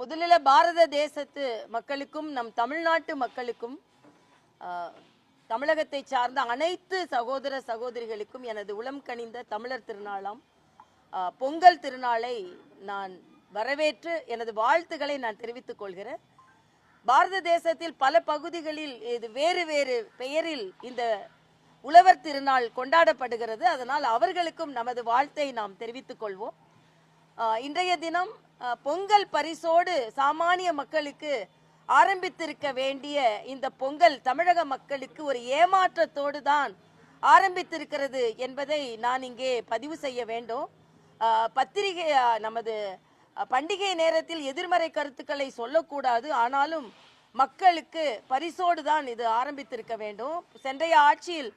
முதலில் பாரத தேசத்து மக்களுக்கும் நம் தமிழ்நாட்டு மக்களுக்கும் தமிழகத்தை சார்ந்த அனைத்து சகோதர சகோதரிகளுக்கும் எனது உளம் கனிந்த தமிழர் திருநாளாம். பொங்கல் திருநாளை நான் வரவேற்று எனது வாழ்த்துக்களை நான் தெரிவித்துக் கொள்கிறேன். பாரத தேசத்தில் பல பகுதிகளில் இது வேறு வேறு பெயரில் இந்த உழவர் திருநாள் கொண்டாடப்படுகிறது. அதனால் அவர்களுக்கும் நமது வாழ்த்தை நாம் தெரிவித்துக் கொள்வோம். இன்றைய தினம் பொங்கல் பரிசோடு சாமானிய மக்களுக்கு ஆரம்பித்திருக்க வேண்டிய இந்த பொங்கல் தமிழக மக்களுக்கு ஒரு ஏமாற்றத்தோடு தான் ஆரம்பித்திருக்கிறது என்பதை நான் இங்கே பதிவு செய்ய வேண்டும். ஆஹ் பத்திரிகை நமது பண்டிகை நேரத்தில் எதிர்மறை கருத்துக்களை சொல்லக்கூடாது. ஆனாலும் மக்களுக்கு பரிசோடு தான் இது ஆரம்பித்திருக்க வேண்டும். சென்றைய ஆட்சியில்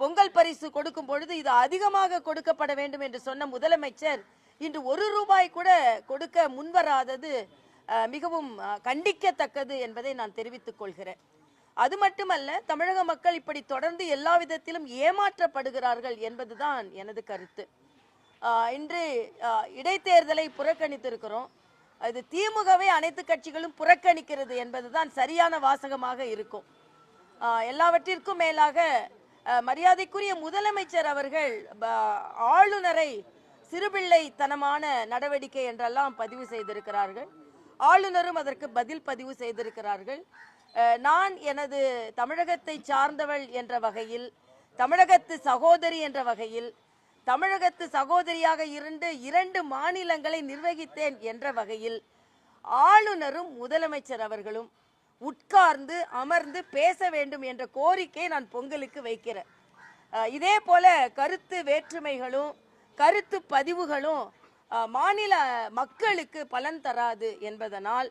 பொங்கல் பரிசு கொடுக்கும் பொழுது இது அதிகமாக கொடுக்கப்பட வேண்டும் என்று சொன்ன முதலமைச்சர் இன்று ஒரு ரூபாய் கூட கொடுக்க முன்வராதது மிகவும் கண்டிக்கத்தக்கது என்பதை நான் தெரிவித்துக் கொள்கிறேன். அது மட்டுமல்ல தமிழக மக்கள் இப்படி தொடர்ந்து எல்லா விதத்திலும் ஏமாற்றப்படுகிறார்கள் என்பதுதான் எனது கருத்து. இன்று இடைத்தேர்தலை புறக்கணித்திருக்கிறோம். அது திமுகவை அனைத்து கட்சிகளும் புறக்கணிக்கிறது என்பதுதான் சரியான வாசகமாக இருக்கும். எல்லாவற்றிற்கும் மேலாக மரியாதைக்குரிய முதலமைச்சர் அவர்கள் ஆளுநரை சிறுபிள்ளைத்தனமான நடவடிக்கை என்றெல்லாம் பதிவு செய்திருக்கிறார்கள். ஆளுநரும் அதற்கு பதில் பதிவு செய்திருக்கிறார்கள். நான் எனது தமிழகத்தை சார்ந்தவள் என்ற வகையில் தமிழகத்து சகோதரி என்ற வகையில் தமிழகத்து சகோதரியாக இருந்து இரண்டு மாநிலங்களை நிர்வகித்தேன் என்ற வகையில் ஆளுநரும் முதலமைச்சர் அவர்களும் உட்கார்ந்து அமர்ந்து பேச வேண்டும் என்ற கோரிக்கை நான் பொங்கலுக்கு வைக்கிறேன். இதே போல கருத்து வேற்றுமைகளும் கருத்து பதிவுகளும் மாநில மக்களுக்கு பலன் தராது என்பதனால்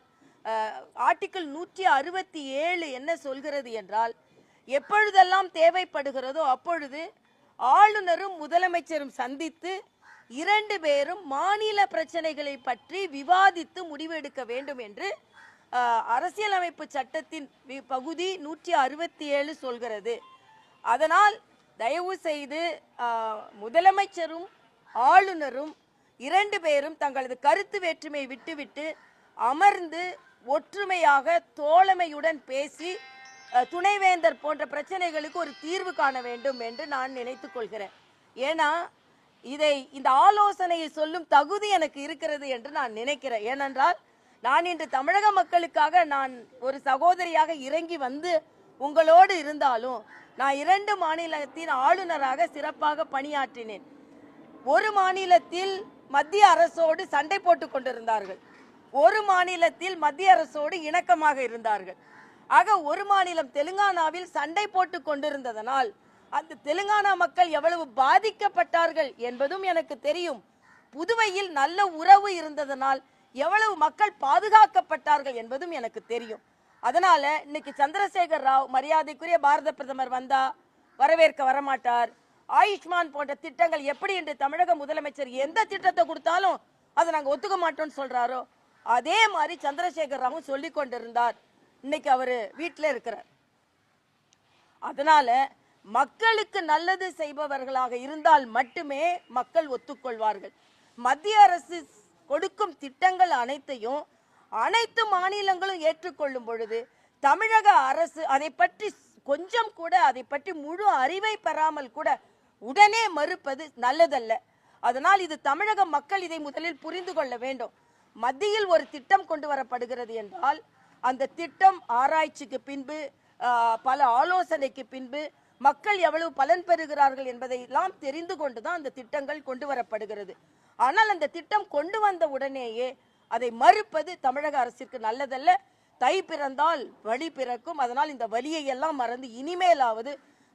ஆர்டிக்கிள் நூற்றி அறுபத்தி ஏழு என்ன சொல்கிறது என்றால் எப்பொழுதெல்லாம் தேவைப்படுகிறதோ அப்பொழுது ஆளுநரும் முதலமைச்சரும் சந்தித்து இரண்டு பேரும் மாநில பிரச்சனைகளை பற்றி விவாதித்து முடிவெடுக்க வேண்டும் என்று அரசியலமைப்பு சட்டத்தின் பகுதி நூற்றி அறுபத்தி ஏழு சொல்கிறது. அதனால் தயவு செய்து முதலமைச்சரும் ஆளுநரும் இரண்டு பேரும் தங்களது கருத்து வேற்றுமையை விட்டுவிட்டு அமர்ந்து ஒற்றுமையாக தோழமையுடன் பேசி துணைவேந்தர் போன்ற பிரச்சனைகளுக்கு ஒரு தீர்வு காண வேண்டும் என்று நான் நினைத்து கொள்கிறேன். ஏன்னா இதை இந்த ஆலோசனையை சொல்லும் தகுதி எனக்கு இருக்கிறது என்று நான் நினைக்கிறேன். ஏனென்றால் நான் இன்று தமிழக மக்களுக்காக நான் ஒரு சகோதரியாக இறங்கி வந்து உங்களோடு இருந்தாலும் நான் இரண்டு மாநிலத்தின் ஆளுநராக சிறப்பாக பணியாற்றினேன். ஒரு மாநிலத்தில் மத்திய அரசோடு சண்டை போட்டு கொண்டிருந்தார்கள். ஒரு மாநிலத்தில் மத்திய அரசோடு இணக்கமாக இருந்தார்கள். ஆக ஒரு மாநிலம் தெலுங்கானாவில் சண்டை போட்டு கொண்டிருந்ததனால் அந்த தெலுங்கானா மக்கள் எவ்வளவு பாதிக்கப்பட்டார்கள் என்பதும் எனக்கு தெரியும். புதுவையில் நல்ல உறவு இருந்ததனால் எவ்வளவு மக்கள் பாதுகாக்கப்பட்டார்கள் என்பதும் எனக்கு தெரியும். அதனால இன்னைக்கு சந்திரசேகர் ராவ் மரியாதைக்குரிய பாரத பிரதமர் வந்தா வரவேற்க வரமாட்டார். ஆயுஷ்மான் போன்ற திட்டங்கள் எப்படி என்று தமிழக முதலமைச்சர் எந்த திட்டத்தை கொடுத்தாலும் அதை நாங்கள் ஒத்துக்க மாட்டோம்னு சொல்றாரோ அதே மாதிரி சந்திரசேகர் ராவும் சொல்லி கொண்டிருந்தார். இன்னைக்கு அவர் வீட்டில் இருக்கிறார். அதனால மக்களுக்கு நல்லது செய்பவர்களாக இருந்தால் மட்டுமே மக்கள் ஒத்துக்கொள்வார்கள். மத்திய அரசு கொடுக்கும் திட்டங்கள் அனைத்தையும் அனைத்து மாநிலங்களும் ஏற்றுக்கொள்ளும் பொழுது தமிழக அரசு அதை பற்றி கொஞ்சம் கூட அதை பற்றி முழு அறிவை பெறாமல் கூட உடனே மறுப்பது நல்லதல்ல. அதனால் இது தமிழக மக்கள் இதை முதலில் புரிந்து கொள்ள வேண்டும். மத்தியில் ஒரு திட்டம் கொண்டு வரப்படுகிறது என்றால் அந்த திட்டம் ஆராய்ச்சிக்கு பின்பு பல ஆலோசனைக்கு பின்பு மக்கள் எவ்வளவு பலன் பெறுகிறார்கள் என்பதை எல்லாம் தெரிந்து கொண்டுதான் அந்த திட்டங்கள் கொண்டு வரப்படுகிறது. ஆனால் அந்த திட்டம் கொண்டு வந்த உடனேயே அதை மறுப்பது தமிழக அரசிற்கு நல்லதல்ல. தை பிறந்தால் வழி பிறக்கும். அதனால் இந்த வழியை எல்லாம் மறந்து இனிமேலாவது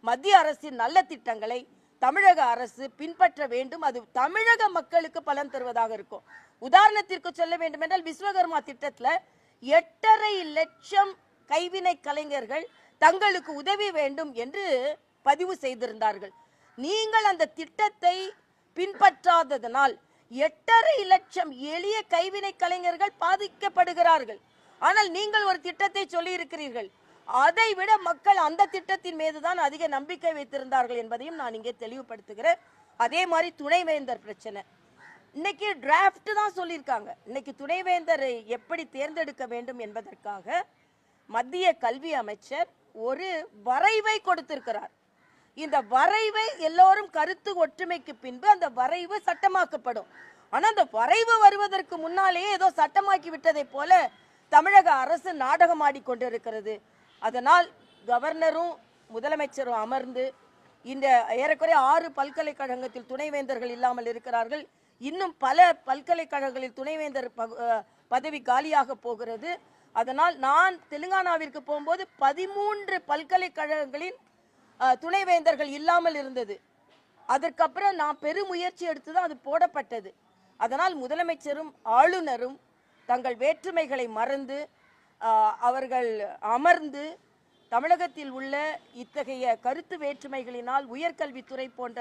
மத்திய அரசின் நல்ல திட்டங்களை தமிழக அரசு பின்பற்ற வேண்டும். அது தமிழக மக்களுக்கு பலன் தருவதாக இருக்கும். உதாரணத்திற்கு சொல்ல வேண்டும் என்றால் விஸ்வகர்மா திட்டத்தில் எட்டரை லட்சம் கைவினை கலைஞர்கள் தங்களுக்கு உதவி வேண்டும் என்று பதிவு செய்திருந்தார்கள். நீங்கள் அந்த திட்டத்தை பின்பற்றாததனால் எட்டரை லட்சம் எளிய கைவினை கலைஞர்கள் பாதிக்கப்படுகிறார்கள். ஆனால் நீங்கள் ஒரு திட்டத்தை சொல்லியிருக்கிறீர்கள். அதை விட மக்கள் அந்த திட்டத்தின் மீதுதான் அதிக நம்பிக்கை வைத்திருந்தார்கள் என்பதையும் நான் இங்கே தெளிவுபடுத்துகிறேன். அதே மாதிரி துணைவேந்தர் பிரச்சனை. இன்னைக்கு டிராஃப்ட் தான் சொல்லியிருக்காங்க. இன்னைக்கு துணைவேந்தரை எப்படி தேர்ந்தெடுக்க வேண்டும் என்பதற்காக மத்திய கல்வி அமைச்சர் ஒரு வரைவை கொடுத்திருக்கிறார். இந்த வரைவை எல்லோரும் கருத்து ஒற்றுமைக்கு பின்பு அந்த வரைவு சட்டமாக்கப்படும். ஆனா அந்த வரைவு வருவதற்கு முன்னாலேயே ஏதோ சட்டமாக்கி விட்டதை போல தமிழக அரசு நாடகம் ஆடிக்கொண்டிருக்கிறது அதனால் கவர்னரும் முதலமைச்சரும் அமர்ந்து இந்த ஏறக்குறைய ஆறு பல்கலைக்கழகத்தில் துணைவேந்தர்கள் இல்லாமல் இருக்கிறார்கள். இன்னும் பல பல்கலைக்கழகங்களில் துணைவேந்தர் பகு- பதவி காலியாக போகிறது. அதனால் நான் தெலுங்கானாவிற்கு போகும்போது பதிமூன்று பல்கலைக்கழகங்களின் துணைவேந்தர்கள் இல்லாமல் இருந்தது. அதற்கப்புறம் நான் பெருமுயற்சி எடுத்து தான் அது போடப்பட்டது. அதனால் முதலமைச்சரும் ஆளுநரும் தங்கள் வேற்றுமைகளை மறந்து அவர்கள் அமர்ந்து தமிழகத்தில் உள்ள இத்தகைய கருத்து வேற்றுமைகளினால் உயர்கல்வித்துறை போன்ற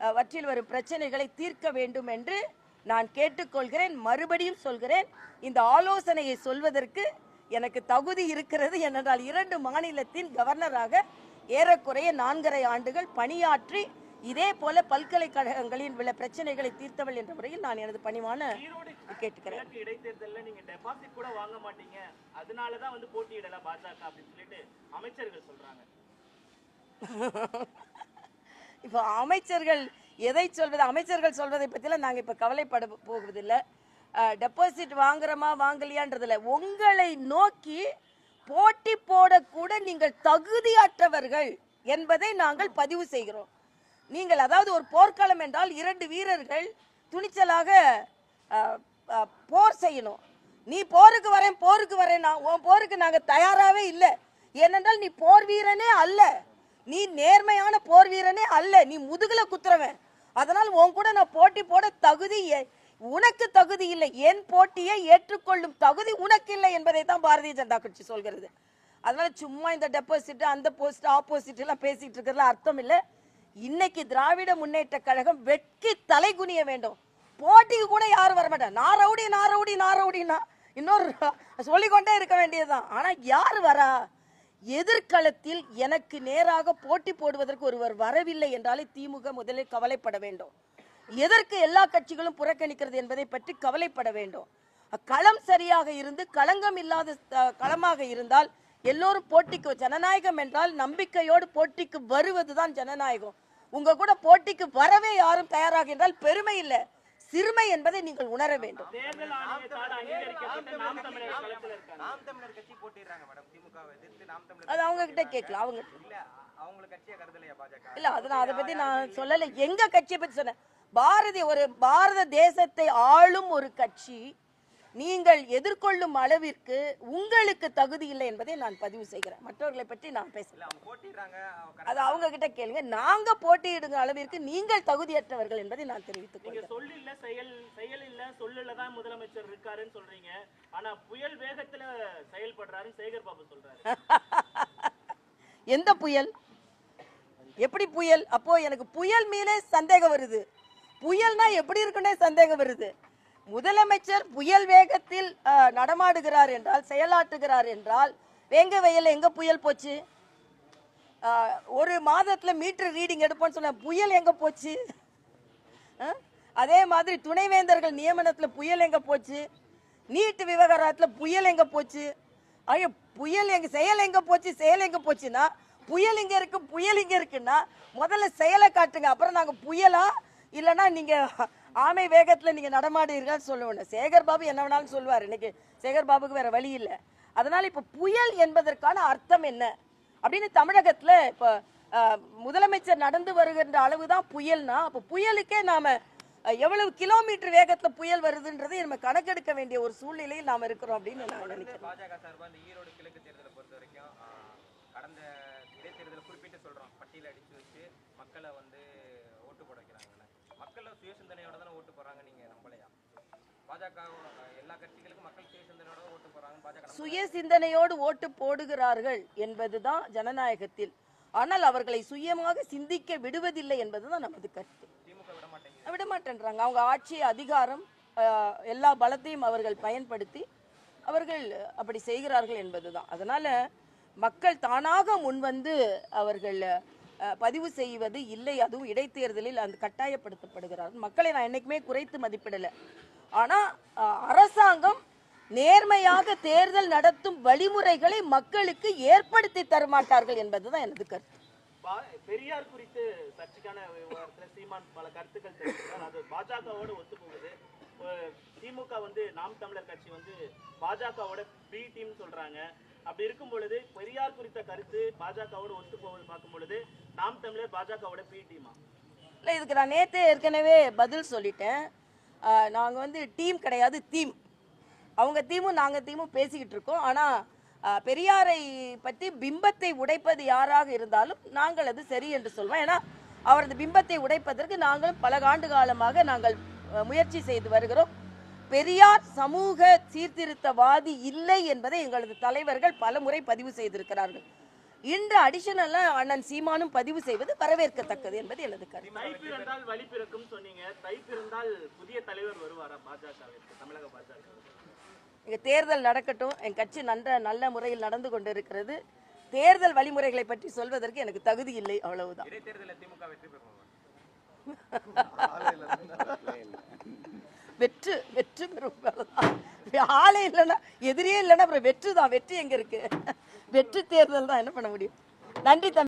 வற்றில் வரும் பிரச்சனைகளை தீர்க்க வேண்டும் என்று நான் கேட்டுக்கொள்கிறேன். மறுபடியும் சொல்கிறேன் இந்த ஆலோசனையை சொல்வதற்கு எனக்கு தகுதி இருக்கிறது ஏனென்றால் இரண்டு மாநிலத்தின் கவர்னராக ஏறக்குறைய நான்கரை ஆண்டுகள் பணியாற்றி இதே போல பல்கலைக்கழகங்களின் உள்ள பிரச்சனைகளை தீர்த்தவள் என்ற முறையில் நான் எனது பணிவான கேட்டுக்கிறேன். இடைத்தேர்தல்ல நீங்க டெபாசிட் கூட வாங்க மாட்டீங்க. அதனாலதான் வந்து போட்டியிடல பாஜக அப்படின்னு சொல்லிட்டு அமைச்சர்கள் சொல்றாங்க. இப்போ அமைச்சர்கள் எதை சொல்வது? அமைச்சர்கள் சொல்வதை பற்றிலாம் நாங்கள் இப்போ கவலைப்பட போவதில்லை டெபாசிட் வாங்குறோமா வாங்கலையான்றதில்ல. உங்களை நோக்கி போட்டி போடக்கூட நீங்கள் தகுதியற்றவர்கள் என்பதை நாங்கள் பதிவு செய்கிறோம். நீங்கள் அதாவது ஒரு போர்க்களம் என்றால் இரண்டு வீரர்கள் துணிச்சலாக போர் செய்யணும். நீ போருக்கு வரேன் போருக்கு வரேன் உன் போருக்கு நாங்கள் தயாராகவே இல்லை. ஏனென்றால் நீ போர் வீரனே அல்ல. நீ நேர்மையான போர் வீரனே அல்ல. நீ முதுகுல குத்துறவன். அதனால் உன் கூட நான் போட்டி போட தகுதி உனக்கு தகுதி இல்லை. என் போட்டியை ஏற்றுக்கொள்ளும் தகுதி உனக்கு இல்லை என்பதை தான் பாரதிய ஜனதா கட்சி சொல்கிறது. அதனால சும்மா இந்த டெபாசிட் அந்த போஸ்ட் ஆப்போசிட் எல்லாம் பேசிட்டு இருக்கிறதுல அர்த்தம் இல்லை. இன்னைக்கு திராவிட முன்னேற்ற கழகம் வெட்கி தலை குனிய வேண்டும். போட்டிக்கு கூட யாரும் வர மாட்டாங்க. நான் ரவுடி நான் ரவுடி நான் ரவுடினா இன்னொரு சொல்லிக்கொண்டே இருக்க வேண்டியதுதான். ஆனா யார் வரா? எதிர்காலத்தில் எனக்கு நேராக போட்டி போடுவதற்கு ஒருவர் வரவில்லை என்றாலே திமுக முதலில் கவலைப்பட வேண்டும். எதற்கு எல்லா கட்சிகளும் புறக்கணிக்கிறது என்பதை பற்றி கவலைப்பட வேண்டும். களம் சரியாக இருந்து களங்கம் இல்லாத களமாக இருந்தால் எல்லோரும் போட்டிக்கு ஜனநாயகம் என்றால் நம்பிக்கையோடு போட்டிக்கு வருவதுதான் ஜனநாயகம். உங்க கூட போட்டிக்கு வரவே யாரும் தயாராக என்றால் பெருமை இல்லை. சிறுமை என்பதை நீங்கள் உணர வேண்டும். அது அவங்க கிட்ட கேட்கலாம் அவங்க இல்ல அவங்கள கட்சியை கருதலையா பாஜக? இல்ல அது நான் அதை பத்தி நான் சொல்லல. எங்க கட்சியை பத்தி சொன்னேன். பாரதிய ஒரு பாரத தேசத்தை ஆளும் ஒரு கட்சி நீங்கள் எதிர்கொள்ளும் அளவிற்கு உங்களுக்கு தகுதி இல்லை என்பதை நான் பதிவு செய்கிறேன். மற்றவர்களை பற்றி நான் இல்ல பேசல அவங்க போட்டிடுறாங்க. அவங்க அது அவங்க கிட்ட கேளுங்க. நாங்க போட்டியிடுங்க அளவிற்கு நீங்கள் தகுதியற்றவர்கள் என்பதை நான் தெரிவித்துக் கொள்கிறேன். இல்ல செயல் செயல் இல்ல சொல்லுல தான் முதலமைச்சர் இருக்காருன்னு சொல்றீங்க. ஆனா புயல் வேகத்துல செயல்படுறாருன்னு சேகர் பாபு சொல்றாரு. எந்த புயல்? எப்படி புயல்? அப்போ எனக்கு புயல் மேலே சந்தேகம் வருது. புயல்னா எப்படி இருக்குன்னே சந்தேகம் வருது. முதலமைச்சர் புயல் வேகத்தில் நடமாடுகிறார் என்றால் செயலாற்றுகிறார் என்றால் வேங்க வயலில் எங்க புயல் போச்சு? ஒரு மாதத்துல மீட்டர் ரீடிங் எடுப்போம்னு சொன்ன புயல் எங்க போச்சு? அதே மாதிரி துணைவேந்தர்கள் நியமனத்துல புயல் எங்க போச்சு? நீட் விவகாரத்துல புயல் எங்க போச்சு? ஐயோ புயல் எங்க செயல் எங்க போச்சு? செயல் எங்க போச்சுன்னா புயல் இங்க இருக்கு புயல் இங்க இருக்குன்னா முதல்ல செயலை காட்டுங்க. அப்புறம் நாங்க புயலா? இல்லைன்னா நீங்க ஆமை வேகத்துல நீங்க நடமாடுறீங்கன்னு சொல்லுவேன் சேகர் பாபு என்ன வேணாலும் சொல்லுவார். இன்னைக்கு சேகர் பாபுக்கு வேற வழி இல்லை. அதனால இப்ப புயல் என்பதற்கான அர்த்தம் என்ன? அப்படின்னு தமிழகத்துல இப்ப முதலமைச்சர் நடந்து வருகின்ற அளவுதான் புயல்னா அப்ப புயலுக்கே நாம எவ்வளவு கிலோமீட்டர் வேகத்துல புயல் வருதுன்றதை நம்ம கணக்கெடுக்க வேண்டிய ஒரு சூழ்நிலையில் நாம இருக்கிறோம் அப்படின்னு நான் நினைக்கிறேன். பாஜக சார்பா இந்த ஈரோடு கிழக்கு தேர்தலை பொறுத்த வரைக்கும் கடந்த இடைத்தேர்தலை குறிப்பிட்டு சொல்றோம். பட்டியல அடிச்சு வச்சு மக்களை வந்து ஓட்டு போட வைக்கிறாங்கன்னு மக்கள் சுய சிந்தனையோட தானே ஓட்டு போறாங்க நீங்க நம்பலையா? பாஜக எல்லா கட்சிகளுக்கும் மக்கள் சுய சிந்தனையோட ஓட்டு போறாங்க பாஜக? சுய சிந்தனையோடு ஓட்டு போடுகிறார்கள் என்பதுதான் ஜனநாயகத்தில். ஆனால் அவர்களை சுயமாக சிந்திக்க விடுவதில்லை என்பதுதான் நமது கருத்து. திமுக விட மாட்டேன்றாங்க. அவங்க ஆட்சி அதிகாரம் எல்லா பலத்தையும் அவர்கள் பயன்படுத்தி அவர்கள் அப்படி செய்கிறார்கள் என்பதுதான். அதனால மக்கள் தானாக முன்வந்து அவர்கள் பதிவு செய்வது இல்லை. அதுவும் இடைத்தேர்தலில் அந்த கட்டாயப்படுத்தப்படுகிறார். மக்களை நான் என்னைக்குமே குறைத்து மதிப்பிடலை. ஆனால் அரசாங்கம் நேர்மையாக தேர்தல் நடத்தும் வழிமுறைகளை மக்களுக்கு ஏற்படுத்தி தரமாட்டார்கள் என்பதுதான் எனது கருத்து. பா- பெரியார் குறித்து சர்ச்சைக்கான சீமான் பல கருத்துக்கள் அது பாஜகவோடு ஒத்து போகுது திமுக வந்து நாம் தமிழர் கட்சி வந்து பாஜகவோட பி டீம் சொல்றாங்க. அப்படி இருக்கும் பொழுது பெரியார் குறித்த கருத்து பாஜகவோட ஒத்து போவது பார்க்கும் பொழுது நாம் தமிழர் பாஜகவோட பிடிமா இல்லை இதுக்கு நான் நேற்றே ஏற்கனவே பதில் சொல்லிட்டேன். நாங்கள் நாங்க வந்து டீம் கிடையாது தீம். அவங்க தீமும் நாங்க தீமும் பேசிக்கிட்டு இருக்கோம். ஆனா பெரியாரை பற்றி பிம்பத்தை உடைப்பது யாராக இருந்தாலும் நாங்கள் அது சரி என்று சொல்வோம். ஏன்னா அவரது பிம்பத்தை உடைப்பதற்கு நாங்கள் பல ஆண்டு காலமாக நாங்கள் முயற்சி செய்து வருகிறோம். பெரியார் சமூக சீர்திருத்தவாதி இல்லை என்பதை எங்களது தலைவர்கள் பல முறை பதிவு செய்திருக்கிறார்கள். இன்று அடிஷனலா அண்ணன் சீமானும் பதிவு செய்வது வரவேற்கத்தக்கது என்பது எனது கருத்து. தை பிறந்தால் வழி பிறக்கும் சொன்னீங்க. தை பிறந்தால் புதிய தலைவர் வருவாரா? பாஜகவிற்கு தமிழக பாஜக இங்க தேர்தல் நடக்கட்டும். என் கட்சி நன்ற நல்ல முறையில் நடந்து கொண்டிருக்கிறது. தேர்தல் வழிமுறைகளை பற்றி சொல்வதற்கு எனக்கு தகுதி இல்லை. அவ்வளவுதான். இடைத்தேர்தலில் திமுக வெற்று வெற்று பெறும் ஆளே இல்லைன்னா எதிரியே இல்லைன்னா அப்புறம் வெற்றி தான். வெற்றி எங்க இருக்கு? வெற்றி தேர்தல் தான் என்ன பண்ண முடியும்? நன்றி தம்பி.